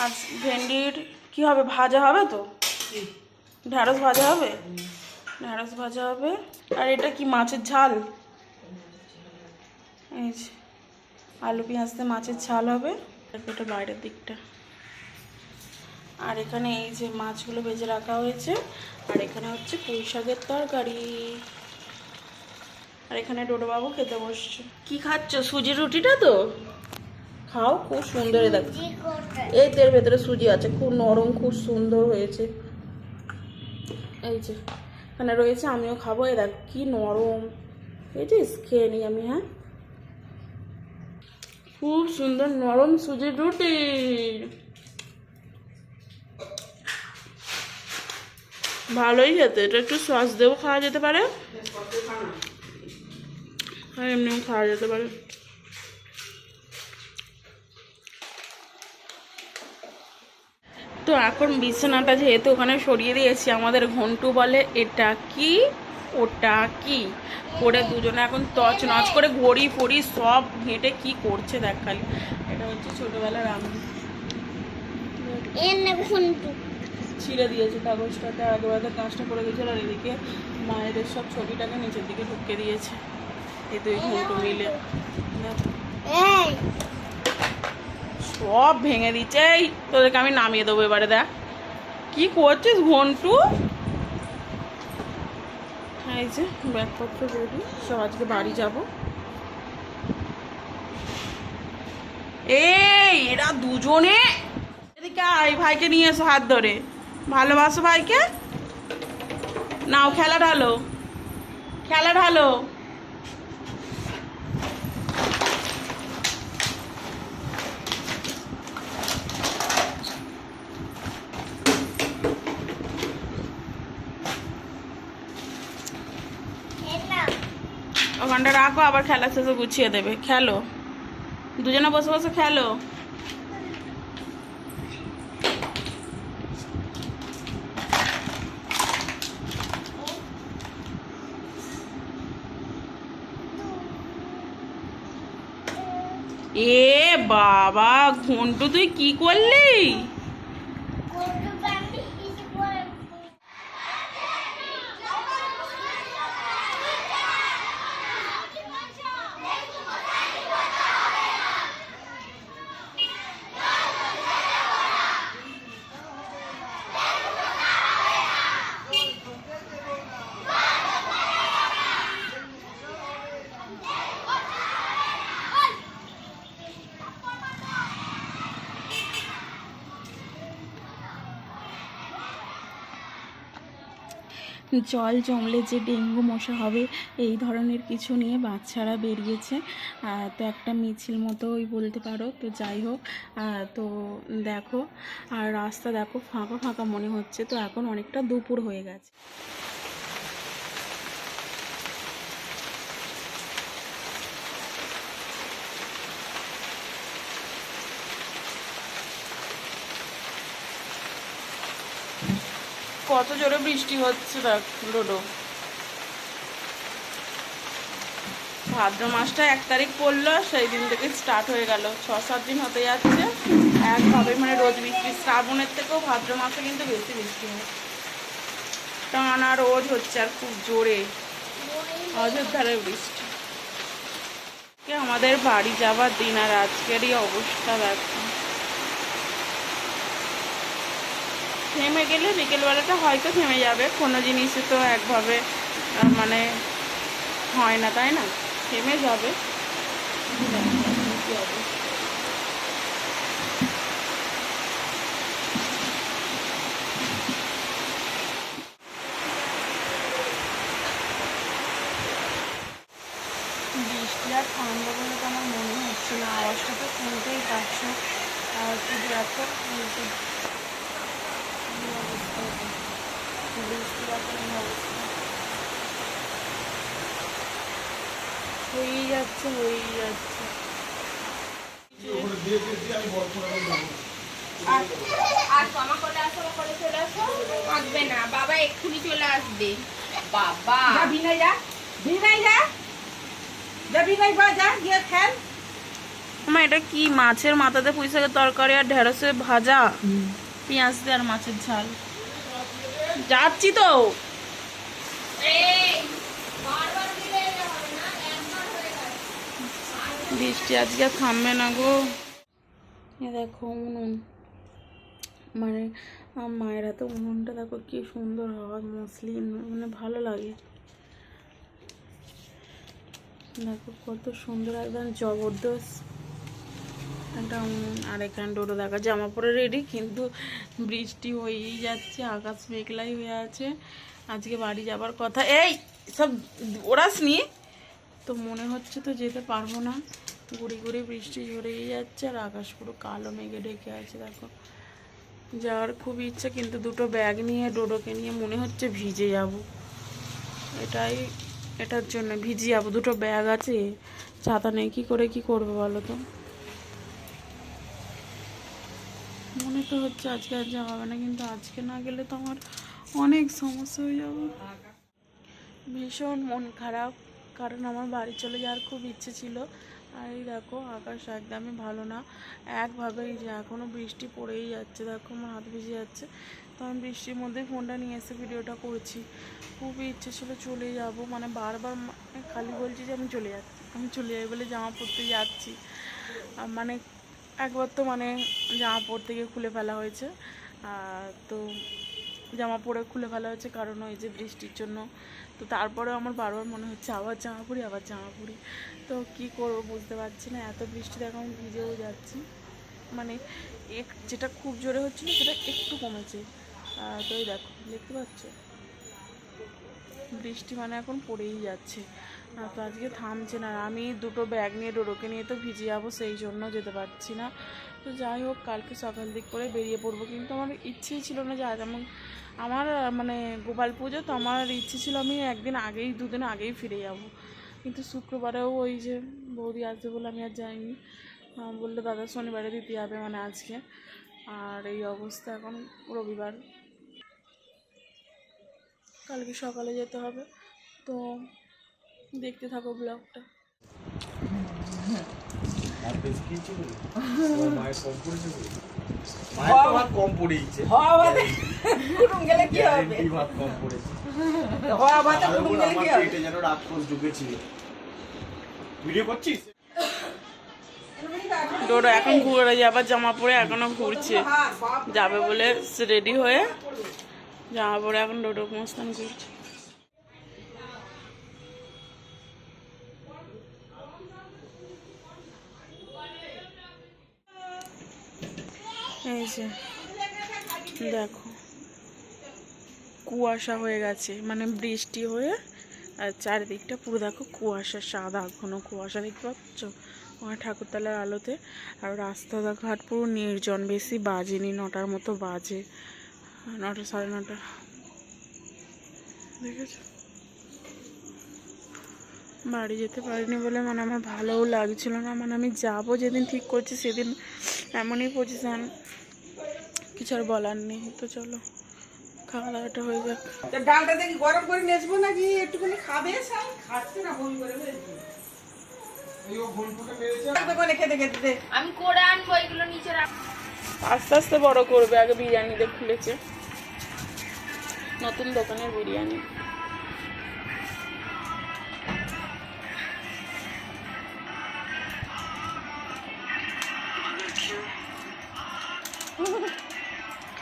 আর ভেন্ডির কি হবে ভাজা হবে তো? ঢ্যাঁড়স ভাজা হবে? ঢ্যাঁড়স ভাজা হবে। আর এটা কি মাছের ঝাল? এই যে আলু পেঁয়াজতে মাছের ঝাল হবে। এটা বাইরের দিকটা। আর এখানে এই যে মাছগুলো ভেজে রাখা হয়েছে। আর এখানে হচ্ছে পুঁই শাকের তরকারি। আর এখানে ডোডোবাবু খেতে বসছে। কি খাচ্ছ? সুজি রুটিটা তো? খাও খুব সুন্দর এই দেখো। এই তের ভেতরে সুজি আছে খুব নরম খুব সুন্দর হয়েছে। এই যে এখানে রয়েছে আমিও খাব এ দেখ কি নরম। বুঝেছিস খেয়ে নিই আমি হ্যাঁ। খুব সুন্দর নরম সুজির রুটি। ভালোই খেতে এটা একটু সস দেবো খাওয়া যেতে পারে। আর এমনিও খাওয়া যেতে পারে। তো এখন বিছানাটা যেহেতু ওখানে সরিয়ে দিয়েছি আমাদের ঘন্টু বলে এটা কি? ওটা কি? করে দুজনে এখন তছ নচ করে ঘড়ি ফড়ি সব ঘেঁটে কি করছে দেখ খালি এটা হচ্ছে ছোটোবেলার আমি। ছিঁড়ে দিয়েছে কাগজটাতে একেবারে কাজটা করে দিয়েছিল আর এদিকে মায়েদের সব ছবিটাকে নিচের দিকে ঢুকে দিয়েছে। এই দুই ঘন্টু মিলে। সব ভেঙে দিচ্ছে। এই, তোদেরকে আমি নামিয়ে দেবো এবারে, দেখ। কি করছিস, ঘন্টু? এই যে, ব্যাগপত্র রেডি। সব আজকে বাড়ি যাব। এই, এরা দুজনে এদিকে আয়, ভাইকে নিয়ে এসো হাত ধরে। ভালোবাসো ভাইকে? নাও, খেলা ঢালো। খেলা ঢালো। ওখানটা রাখো, আবার খেলা শেষে গুছিয়ে দেবে। খেলো। দুজনে বসে বসে খেলো। এ বাবা, ঘন্টু, তুই কি করলি? জল জমলে যে ডেঙ্গু মশা হবে, এই ধরনের কিছু নিয়ে বাচ্চারা বেরিয়েছে। তো একটা মিছিল মতো ওই বলতে পারো। তো যাই হোক তো দেখো, আর রাস্তা দেখো, ফাঁকা ফাঁকা মনে হচ্ছে। তো এখন অনেকটা দুপুর হয়ে গেছে। কত জোরে বৃষ্টি হচ্ছে দেখ ডোডো ভাদ্র মাসটা এক তারিখ পড়ল, সেই দিন থেকে স্টার্ট হয়ে গেল। ছ, সাত দিন হতে যাচ্ছে। একভাবে মানে রোজ বৃষ্টি। শ্রাবণের থেকেও ভাদ্র মাসে কিন্তু বেশি বৃষ্টি হয়। টানা রোজ হচ্ছে আর খুব জোরে। অযোধ্যার বৃষ্টি। আমাদের বাড়ি যাবার দিন আর আজকেরই অবস্থা দেখো। থেমে গেলে বিকেলবেলাটা হয়তো থেমে যাবে। কোনো জিনিসে তো একভাবে মানে হয় না, তাই না? থেমে যাবে। বৃষ্টি আর ঠান্ডা বলে তো আমার মনে হচ্ছে না। আওয়াজটা তো শুনতেই পাচ্ছ। আর শুধু এত এই যে কি অবস্থা এটা। বৃষ্টির এখন অবস্থা হয়েই যাচ্ছে হয়েই যাচ্ছে আর ক্ষমা করে আসো করে চলে আসো আসবে না বাবা এক্ষুনি চলে আসবে বাবা যা বিনয় যা বিনয় যা যা বিনয় বা যা গিয়ে খেল মা এটা কি মাছের মাথাতে পুঁই শাকের তরকারি আর ঢেঁড়সের ভাজা? পেঁয়াজ দিয়ে আর মাছের ঝাল। যাচ্ছি তো। বৃষ্টি আজকে থামবে না গো। দেখো উনুন। মানে মায়ের হাতে উনুনটা দেখো কি সুন্দর হয় মসলিন মানে ভালো লাগে। দেখো কত সুন্দর একদম জবরদস্ত। একটা আর এখানে ডোডো দেখা, জামা পরে রেডি কিন্তু বৃষ্টি হয়েই যাচ্ছে, আকাশ মেঘলাই হয়ে আছে। আজকে বাড়ি যাবার কথা। এই, সব ওরাস নিয়ে তো মনে হচ্ছে তো যেতে পারব না। গুড়ি গুড়ি বৃষ্টি ঝরেই যাচ্ছে, আর আকাশ পুরো কালো মেঘে ঢেকে আছে, দেখো। যাওয়ার খুব ইচ্ছা, কিন্তু দুটো ব্যাগ নিয়ে, ডোডোকে নিয়ে মনে হচ্ছে ভিজে যাব। এটাই, এটার জন্য ভিজে যাব। দুটো ব্যাগ আছে, ছাতা নেই, কি করে, কি করব বলো তো? মনে তো হচ্ছে আজকে আর যাওয়া হবে না, কিন্তু আজকে না গেলে তো আমার অনেক সমস্যা হয়ে যাবে। ভীষণ মন খারাপ, কারণ আমার বাড়ি চলে যাওয়ার খুব ইচ্ছে ছিল। আর এই দেখো, আকাশ একদমই ভালো না। একভাবে এই যে এখনও বৃষ্টি পড়েই যাচ্ছে, দেখো আমার হাত ভিজে যাচ্ছে। তো আমি বৃষ্টির মধ্যে ফোনটা নিয়ে এসে ভিডিওটা করছি। খুবই ইচ্ছে ছিল চলে যাব মানে বারবার খালি বলছি যে আমি চলে যাচ্ছি, আমি চলে যাই বলে জামা পরতে যাচ্ছি। মানে একবার তো মানে জামা পরতে গিয়ে খুলে ফেলা হয়েছে। তো জামা পরে খুলে ফেলা হয়েছে কারণ ওই যে বৃষ্টির জন্য। তো তারপরেও আমার বারবার মনে হচ্ছে, আবার জামা পরি, আবার জামা পরি। তো কি করব বুঝতে পারছি না, এত বৃষ্টিতে এখন ভিজেও যাচ্ছি। মানে এক, যেটা খুব জোরে হচ্ছিল সেটা একটু কমেছে। তো দেখো, দেখতে পাচ্ছ? বৃষ্টি মানে এখন পড়েই যাচ্ছে। তো আজকে থামছে না। আমি দুটো ব্যাগ নিয়ে ডোডোকে নিয়ে তো ভিজে যাব, সেই জন্য যেতে পারছি না। তো যাই হোক, কালকে সকাল দিক করে বেরিয়ে পড়ব। কিন্তু আমার ইচ্ছেই ছিল না যে আজ আমার আমার মানে গোপাল পুজো, তো আমার ইচ্ছে ছিল আমি একদিন আগেই, দুদিন আগেই ফিরে যাব। কিন্তু শুক্রবারেও ওই যে বৌদি আসবে বলে আমি আর যাইনি। বলল, দাদা, শনিবারে দিতে যাবে মানে আজকে। আর এই অবস্থা এখন রবিবার। কালকে সকালে যেতে হবে। তো দেখতে থাকো ব্লগটা ডোডো এখন ঘুরে যাবার জামা পরে এখনও ঘুরছে। যাবে বলে রেডি হয়ে জামা পরে এখন ডোডো মস্তান ঘুরছে এই যে, দেখো। কুয়াশা হয়ে গেছে মানে বৃষ্টি হয়ে, আর চারিদিকটা পুরো দেখো কুয়াশা, সাদা, ঘন কুয়াশা দেখতে পাচ্ছ? ওখানে ঠাকুরতলার আলোতে। আর রাস্তাঘাট পুরো নির্জন, বেশি বাজেনি, নটার মতো বাজে। নটা, সাড়ে নটা। দেখেছ? বাড়ি যেতে পারিনি বলে মানে আমার ভালোও লাগছিল না। মানে আমি যাব যেদিন ঠিক করছি, সেদিন এমনই পজিশান কিছু আর বলার নেই তো চলো খাওয়া দাওয়াটা হয়ে যাক। ডালটা দেখি গরম করে নেচবো নাকি? একটুখানি খাবে খাচ্ছে না ফোন করে খেতে খেতে দে। আমি করে আনব এগুলো নিচে রাখ। আস্তে আস্তে বড় করবে আগে বিরিয়ানিতে খুলেছে। নতুন দোকানের বিরিয়ানি।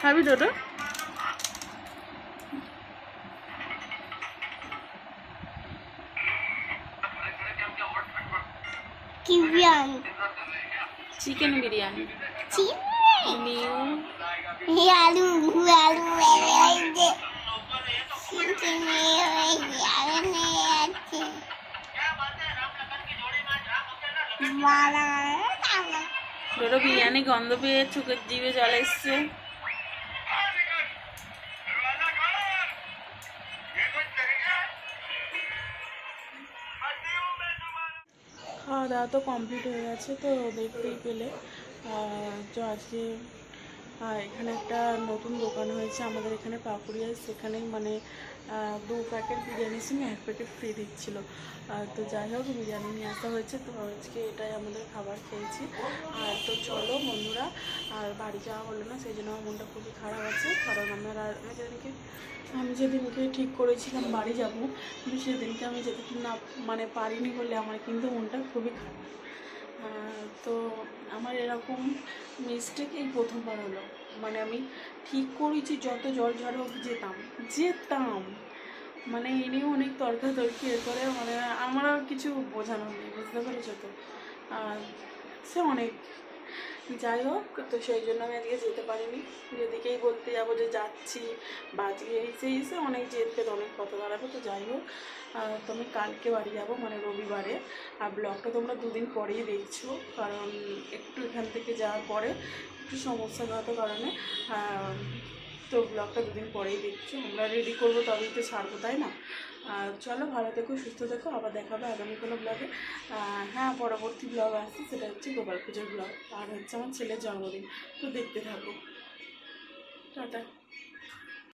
খাবি বিরিয়ানি চিকেন বিরিয়ানি আলু আলু বিরিয়ানি গন্ধ পেয়ে চোখের জিভে জল এসছে। দাওয়া তো কমপ্লিট হয়ে গেছে তো দেখতেই পেলে তো আজকে আর এখানে একটা নতুন দোকান হয়েছে, আমাদের এখানে পাকুড়িয়ায় সেখানেই মানে দু প্যাকেট বিরিয়ানির সঙ্গে এক প্যাকেট ফ্রি দিচ্ছিল। আর তো যাই হোক, বিরিয়ানি নিয়ে আসা হয়েছে, তো আজকে এটাই আমাদের খাবার খেয়েছি। আর তো চলো বন্ধুরা, আর বাড়ি যাওয়া হলো না, সেই জন্য আমার মনটা খুবই খারাপ আছে, কারণ আমার আর আমি যেদিনকে আমি যেদিনকে ঠিক করেছিলাম বাড়ি যাব, কিন্তু সেদিনকে আমি যেতে না মানে পারিনি বলে আমার কিন্তু মনটা খুবই খারাপ। তো আমার এরকম মিস্টেক এই প্রথমবার হলো। মানে আমি ঠিক করেছি, যত জল ঝড় যেতাম যেতাম। মানে এ নিয়েও অনেক তর্কাতর্কি, এরপরে মানে আমার আর কিছু বোঝানো নেই, বুঝতে পেরেছ তো? আর সে অনেক যাই হোক, তো সেই জন্য আমি আজকে যেতে পারিনি। যেদিকেই বলতে যাব যে যাচ্ছি বা আজকে এসে এসে অনেক যেতে, অনেক কথা দাঁড়াবে, তো যাই হোক। তো আমি কালকে বাড়ি যাব মানে রবিবারে। আর ব্লগটা তোমরা দুদিন পরেই দেখছ, কারণ একটু এখান থেকে যাওয়ার পরে একটু সমস্যাগত কারণে তো ব্লগটা দুদিন পরেই দেখছ। আমরা রেডি করব, তবেই তো ছাড়বো, তাই না? চলো ভালো থেকো, সুস্থ থেকো। আবার দেখা হবে আগামী কোনো ব্লগে হ্যাঁ পরবর্তী ব্লগ আছে, সেটা হচ্ছে গোপাল পুজোর ব্লগ আর হচ্ছে আমার ছেলের জন্মদিন। তো দেখতে থাকো। টাটা।